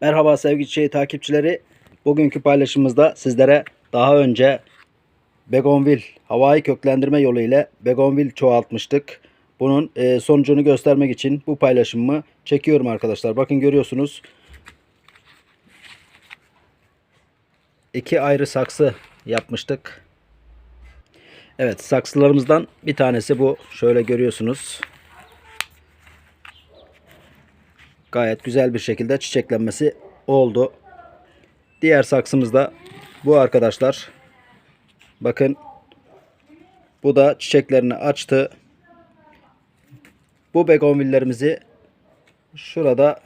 Merhaba sevgili çiçeği takipçileri. Bugünkü paylaşımımızda sizlere daha önce begonvil havai köklendirme yolu ile begonvil çoğaltmıştık. Bunun e, sonucunu göstermek için bu paylaşımımı çekiyorum arkadaşlar. Bakın görüyorsunuz. iki ayrı saksı yapmıştık. Evet saksılarımızdan bir tanesi bu. Şöyle görüyorsunuz. Gayet güzel bir şekilde çiçeklenmesi oldu. Diğer saksımız da bu arkadaşlar. Bakın bu da çiçeklerini açtı. Bu begonvillerimizi şurada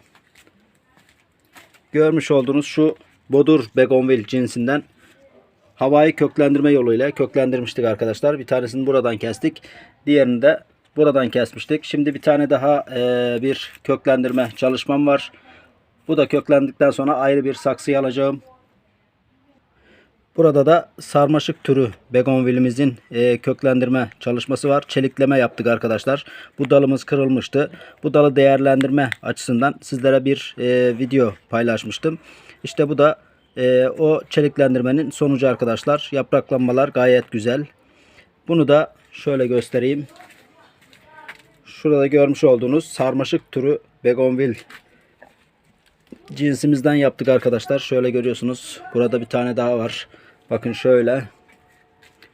görmüş olduğunuz şu bodur begonvil cinsinden havai köklendirme yoluyla köklendirmiştik arkadaşlar. Bir tanesini buradan kestik. Diğerini de buradan kesmiştik. Şimdi bir tane daha e, bir köklendirme çalışmam var. Bu da köklendikten sonra ayrı bir saksıya alacağım. Burada da sarmaşık türü begonvilimizin e, köklendirme çalışması var. Çelikleme yaptık arkadaşlar. Bu dalımız kırılmıştı. Bu dalı değerlendirme açısından sizlere bir e, video paylaşmıştım. İşte bu da e, o çeliklendirmenin sonucu arkadaşlar. Yapraklanmalar gayet güzel. Bunu da şöyle göstereyim. Şurada görmüş olduğunuz sarmaşık türü begonvil cinsimizden yaptık arkadaşlar. Şöyle görüyorsunuz. Burada bir tane daha var. Bakın şöyle.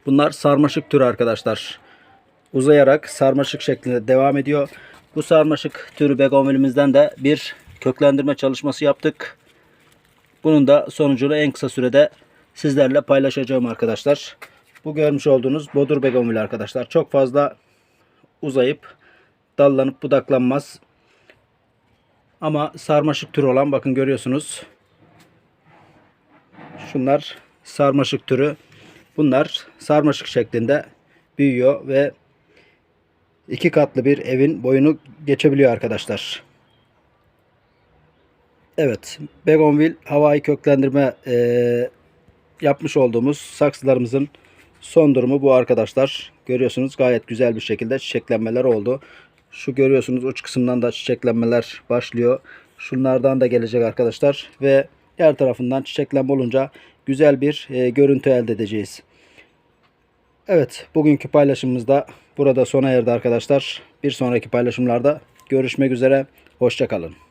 Bunlar sarmaşık türü arkadaşlar. Uzayarak sarmaşık şeklinde devam ediyor. Bu sarmaşık türü begonvilimizden de bir köklendirme çalışması yaptık. Bunun da sonucunu en kısa sürede sizlerle paylaşacağım arkadaşlar. Bu görmüş olduğunuz bodur begonvil arkadaşlar. Çok fazla uzayıp dallanıp budaklanmaz. Ama sarmaşık türü olan bakın görüyorsunuz. Şunlar sarmaşık türü. Bunlar sarmaşık şeklinde büyüyor ve iki katlı bir evin boyunu geçebiliyor arkadaşlar. Evet, begonvil havai köklendirme e, yapmış olduğumuz saksılarımızın son durumu bu arkadaşlar. Görüyorsunuz gayet güzel bir şekilde çiçeklenmeler oldu. Şu görüyorsunuz uç kısımdan da çiçeklenmeler başlıyor. Şunlardan da gelecek arkadaşlar ve diğer tarafından çiçeklenme olunca güzel bir e, görüntü elde edeceğiz. Evet, bugünkü paylaşımımız da burada sona erdi arkadaşlar. Bir sonraki paylaşımlarda görüşmek üzere. Hoşçakalın.